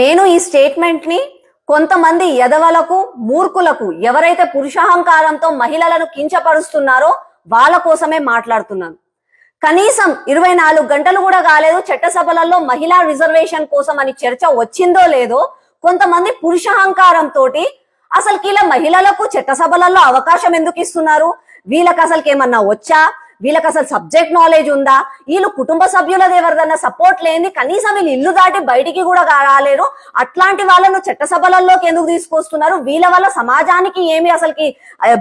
నేను ఈ స్టేట్మెంట్ని కొంతమంది ఎదవలకు మూర్ఖులకు ఎవరైతే పురుషాహంకారంతో మహిళలను కించపరుస్తున్నారో వాళ్ళ కోసమే మాట్లాడుతున్నాను. కనీసం ఇరవై నాలుగు గంటలు కూడా కాలేదు చట్టసభలలో మహిళా రిజర్వేషన్ కోసం అని చర్చ వచ్చిందో లేదో కొంతమంది పురుషాహంకారంతో అసలు ఇలా మహిళలకు చట్టసభలలో అవకాశం ఎందుకు ఇస్తున్నారు? వీళ్ళకి అసలుకి ఏమన్నా వచ్చా? వీళ్ళకి అసలు సబ్జెక్ట్ నాలెడ్జ్ ఉందా? వీళ్ళు కుటుంబ సభ్యులది ఎవరిదన్నా సపోర్ట్ లేని కనీసం వీళ్ళు ఇల్లు దాటి బయటికి కూడా రాలేరు. అట్లాంటి వాళ్ళను చట్టసభలలోకి ఎందుకు తీసుకొస్తున్నారు? వీళ్ళ వల్ల సమాజానికి ఏమి అసలుకి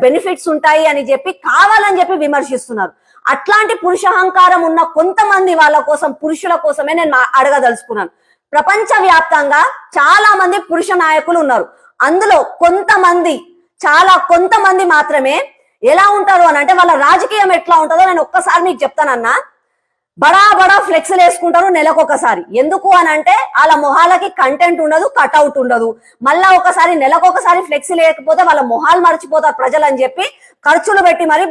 బెనిఫిట్స్ ఉంటాయి అని చెప్పి కావాలని చెప్పి విమర్శిస్తున్నారు. అట్లాంటి పురుషహంకారం ఉన్న కొంతమంది వాళ్ళ కోసం పురుషుల కోసమే నేను అడగదలుచుకున్నాను. ప్రపంచ వ్యాప్తంగా చాలా మంది పురుష నాయకులు ఉన్నారు. అందులో కొంతమంది చాలా కొంతమంది మాత్రమే ఎలా ఉంటారు అని అంటే వాళ్ళ రాజకీయం ఎట్లా ఉంటుందో నేను ఒక్కసారి మీకు చెప్తానన్నా. బడా బడా ఫ్లెక్స్లు వేసుకుంటారు నెలకు ఒకసారి ఎందుకు అని అంటే వాళ్ళ మొహాలకి కంటెంట్ ఉండదు కట్అవుట్ ఉండదు. మళ్ళా ఒకసారి నెలకు ఒకసారి ఫ్లెక్సీ లేకపోతే వాళ్ళ మొహాలు మర్చిపోతారు ప్రజలు అని చెప్పి ఖర్చులు పెట్టి మరి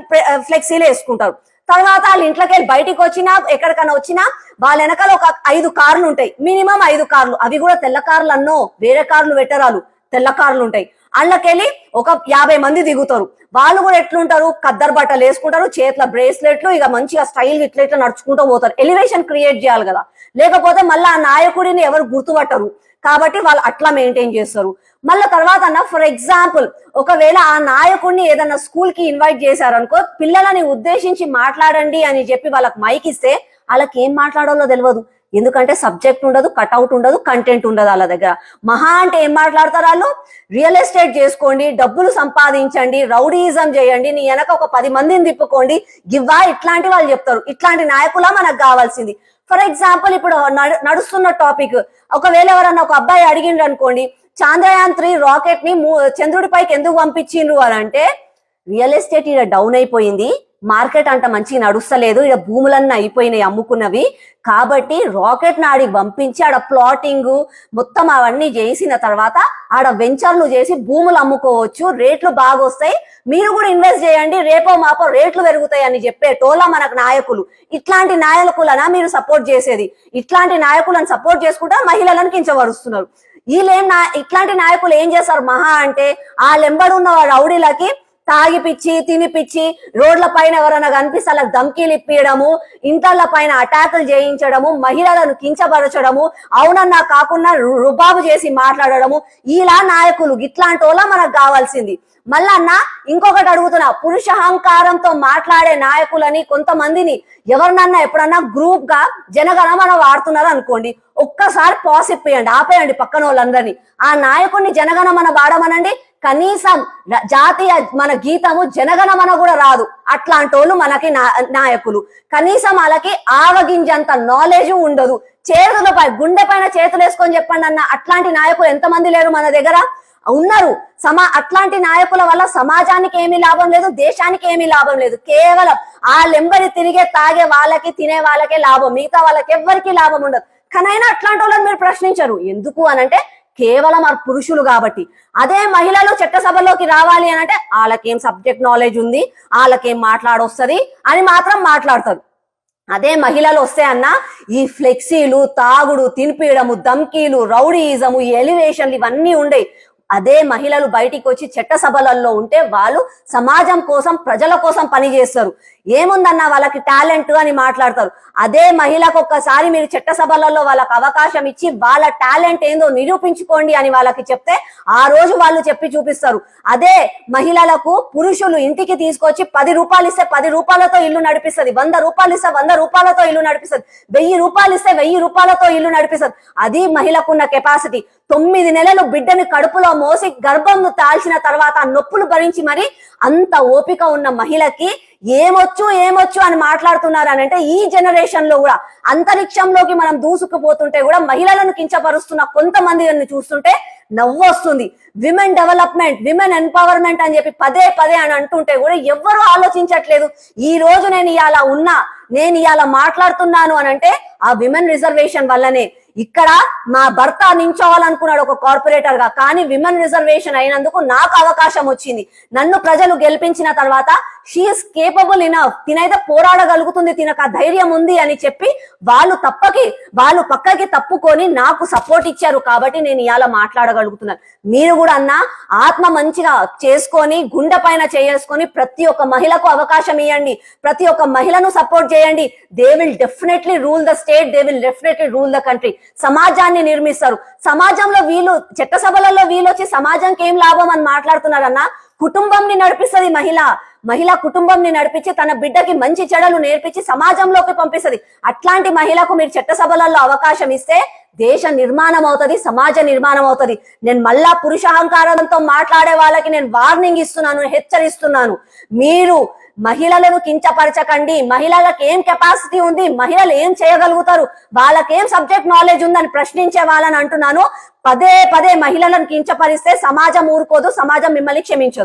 ఫ్లెక్సీలు వేసుకుంటారు. తర్వాత వాళ్ళ ఇంట్లోకి వెళ్ళి బయటికి వచ్చినా ఎక్కడికైనా వచ్చినా వాళ్ళ వెనకాల ఒక ఐదు కార్లు ఉంటాయి. మినిమం ఐదు కార్లు. అవి కూడా తెల్ల కార్లు అన్నో వేరే కార్లు పెట్టరాలు తెల్ల కార్లు ఉంటాయి. అందులోకెళ్ళి ఒక యాభై మంది దిగుతారు. వాళ్ళు కూడా ఎట్లుంటారు? కద్దర్ బట్టలు వేసుకుంటారు చేతుల బ్రేస్లెట్లు ఇక మంచిగా స్టైల్ ఇట్లా ఇట్లా నడుచుకుంటూ పోతారు. ఎలివేషన్ క్రియేట్ చేయాలి కదా. లేకపోతే మళ్ళీ ఆ నాయకుడిని ఎవరు గుర్తుపట్టరు. కాబట్టి వాళ్ళు అట్లా మెయింటైన్ చేస్తారు. మళ్ళీ తర్వాత అన్న ఫర్ ఎగ్జాంపుల్ ఒకవేళ ఆ నాయకుడిని ఏదన్నా స్కూల్కి ఇన్వైట్ చేశారనుకో పిల్లలని ఉద్దేశించి మాట్లాడండి అని చెప్పి వాళ్ళకి మైక్ ఇస్తే వాళ్ళకి ఏం మాట్లాడాలో తెలియదు ఎందుకంటే సబ్జెక్ట్ ఉండదు కట్అవుట్ ఉండదు కంటెంట్ ఉండదు వాళ్ళ దగ్గర. మహా అంటే ఏం మాట్లాడతారు వాళ్ళు? రియల్ ఎస్టేట్ చేసుకోండి డబ్బులు సంపాదించండి రౌడీయిజం చేయండి నీ వెనక ఒక పది మందిని తిప్పుకోండి గివ్వా ఇట్లాంటి వాళ్ళు చెప్తారు. ఇట్లాంటి నాయకులా మనకు కావాల్సింది. ఫర్ ఎగ్జాంపుల్ ఇప్పుడు నడు- నడుస్తున్న టాపిక్ ఒకవేళ ఎవరన్నా ఒక అబ్బాయి అడిగిండ్రు అనుకోండి చాంద్రయాన్ త్రీ రాకెట్ని మూ- చంద్రుడి పైకి ఎందుకు పంపించిండ్రు అని అంటే రియల్ ఎస్టేట్ ఇక్కడ డౌన్ అయిపోయింది. మార్కెట్ అంత మంచిగా నడుస్తలేదు. ఇక భూములన్నీ అయిపోయినాయి అమ్ముకున్నవి. కాబట్టి రాకెట్ నాడికి పంపించి ఆడ ప్లాటింగ్ మొత్తం అవన్నీ చేసిన తర్వాత ఆడ వెంచర్లు చేసి భూములు అమ్ముకోవచ్చు. రేట్లు బాగా వస్తాయి మీరు కూడా ఇన్వెస్ట్ చేయండి. రేపో మాపో రేట్లు పెరుగుతాయి అని చెప్పే టోలా మనకు నాయకులు. ఇట్లాంటి నాయకులనా మీరు సపోర్ట్ చేసేది. ఇట్లాంటి నాయకులను సపోర్ట్ చేసుకుంటా మహిళలను కించవరుస్తున్నారు వీళ్ళేం నా ఇట్లాంటి నాయకులు ఏం చేస్తారు? మహా అంటే ఆ లెంబడున్న రౌడీలకి తాగిపిచ్చి తినిపిచ్చి రోడ్ల పైన ఎవరైనా కనిపిస్తే అలా ధమ్కీలు ఇప్పియడము ఇంటర్ల పైన అటాకులు చేయించడము మహిళలను కించపరచడము అవునన్నా కాకుండా రుబాబు చేసి మాట్లాడడము ఇలా నాయకులు ఇట్లాంటి వాళ్ళ మనకు కావాల్సింది. మళ్ళా ఇంకొకటి అడుగుతున్నా పురుష అహంకారంతో మాట్లాడే నాయకులని కొంతమందిని ఎవరినన్నా ఎప్పుడన్నా గ్రూప్గా జనగణమన వాడుతున్నారు అనుకోండి ఒక్కసారి పాస్ ఇప్పేయండి ఆపేయండి పక్కన వాళ్ళందరినీ. ఆ నాయకుడిని జనగణమన వాడమనండి కనీసం జాతీయ మన గీతము జనగణమన కూడా రాదు. అట్లాంటి వాళ్ళు మనకి నా- నాయకులు. కనీసం వాళ్ళకి ఆవగింజంత నాలెడ్జ్ ఉండదు. చేతులపై గుండె పైన చేతులు వేసుకొని చెప్పండి అన్న అట్లాంటి నాయకులు ఎంతమంది లేరు మన దగ్గర? ఉన్నారు. సమా అట్లాంటి నాయకుల వల్ల సమాజానికి ఏమీ లాభం లేదు దేశానికి ఏమీ లాభం లేదు. కేవలం ఆ లెంబరి తిరిగే తాగే వాళ్ళకి తినే వాళ్ళకే లాభం. మిగతా వాళ్ళకి ఎవ్వరికీ లాభం ఉండదు. కానైనా అట్లాంటి వాళ్ళని మీరు ప్రశ్నించరు. ఎందుకు అనంటే కేవలం ఆ పురుషులు కాబట్టి. అదే మహిళలు చట్టసభలోకి రావాలి అని అంటే వాళ్ళకేం సబ్జెక్ట్ నాలెడ్జ్ ఉంది వాళ్ళకేం మాట్లాడొస్తుంది అని మాత్రం మాట్లాడతారు. అదే మహిళలు వస్తే అన్న ఈ ఫ్లెక్సీలు తాగుడు తినిపియడము ధమ్కీలు రౌడీయిజము ఈ ఎలివేషన్లు ఇవన్నీ ఉండేవి అదే మహిళలు బయటికి వచ్చి చట్టసభలలో ఉంటే వాళ్ళు సమాజం కోసం ప్రజల కోసం పని చేస్తారు. ఏముందన్న వాళ్ళకి టాలెంట్ అని మాట్లాడతారు. అదే మహిళకు ఒక్కసారి మీరు చట్టసభలలో వాళ్ళకి అవకాశం ఇచ్చి వాళ్ళ టాలెంట్ ఏందో నిరూపించుకోండి అని వాళ్ళకి చెప్తే ఆ రోజు వాళ్ళు చెప్పి చూపిస్తారు. అదే మహిళలకు పురుషులు ఇంటికి తీసుకొచ్చి పది రూపాయలు ఇస్తే పది రూపాయలతో ఇల్లు నడిపిస్తుంది. వంద రూపాయలు ఇస్తే వంద రూపాయలతో ఇల్లు నడిపిస్తుంది. వెయ్యి రూపాయలు ఇస్తే వెయ్యి రూపాయలతో ఇల్లు నడిపిస్తుంది. అది మహిళకున్న కెపాసిటీ. తొమ్మిది నెలలు బిడ్డని కడుపులో మోసి గర్భం తాల్చిన తర్వాత నొప్పులు భరించి మరి అంత ఓపిక ఉన్న మహిళకి ఏమొచ్చు ఏమొచ్చు అని మాట్లాడుతున్నారు అని అంటే ఈ జనరేషన్లో కూడా అంతరిక్షంలోకి మనం దూసుకుపోతుంటే కూడా మహిళలను కించపరుస్తున్న కొంతమందిని చూస్తుంటే నవ్వు వస్తుంది విమెన్ డెవలప్మెంట్ విమెన్ ఎంపవర్మెంట్ అని చెప్పి పదే పదే అని అంటుంటే కూడా ఎవ్వరూ ఆలోచించట్లేదు. ఈ రోజు నేను ఇలా ఉన్నా నేను ఇలా మాట్లాడుతున్నాను అని అంటే ఆ విమెన్ రిజర్వేషన్ వల్లనే ఇక్కడ మా భర్త నించోవాలనుకున్నాడు ఒక కార్పొరేటర్గా కానీ విమెన్ రిజర్వేషన్ అయినందుకు నాకు అవకాశం వచ్చింది. నన్ను ప్రజలు గెలిపించిన తర్వాత షీఈస్ కేపబుల్ ఇనఫ్ తినైతే పోరాడగలుగుతుంది తినకు ఆ ధైర్యం ఉంది అని చెప్పి వాళ్ళు తప్పకి వాళ్ళు పక్కకి తప్పుకొని నాకు సపోర్ట్ ఇచ్చారు కాబట్టి నేను ఇవాళ మాట్లాడగలుగుతున్నాను. మీరు కూడా అన్న ఆత్మ మంచిగా చేసుకొని గుండె పైన చేసుకొని ప్రతి ఒక్క మహిళకు అవకాశం ఇవ్వండి ప్రతి ఒక్క మహిళను సపోర్ట్ చేయండి. They will definitely rule the state they will definitely rule the country సమాజాన్ని నిర్మిస్తారు. సమాజంలో వీళ్ళు చట్టసభలలో వీళ్ళు వచ్చి సమాజంకి ఏం లాభం అని మాట్లాడుతున్నారన్న కుటుంబంని నడిపిస్తుంది మహిళ. మహిళ కుటుంబంని నడిపించి తన బిడ్డకి మంచి చెడలు నేర్పించి సమాజంలోకి పంపిస్తుంది. అట్లాంటి మహిళకు మీరు చట్టసభలలో అవకాశం ఇస్తే దేశ నిర్మాణం అవుతుంది సమాజ నిర్మాణం అవుతుంది. నేను మళ్ళా పురుషాహంకారంతో మాట్లాడే వాళ్ళకి నేను వార్నింగ్ ఇస్తున్నాను హెచ్చరిస్తున్నాను. మీరు మహిళలను కించపరచకండి. మహిళలకు ఏం కెపాసిటీ ఉంది? మహిళలు ఏం చేయగలుగుతారు? వాళ్ళకేం సబ్జెక్ట్ నాలెడ్జ్ ఉందని ప్రశ్నించే వాళ్ళని అంటున్నాను. పదే పదే మహిళలను కించపరిస్తే సమాజం ఊరుకోదు సమాజం మిమ్మల్ని క్షమించదు.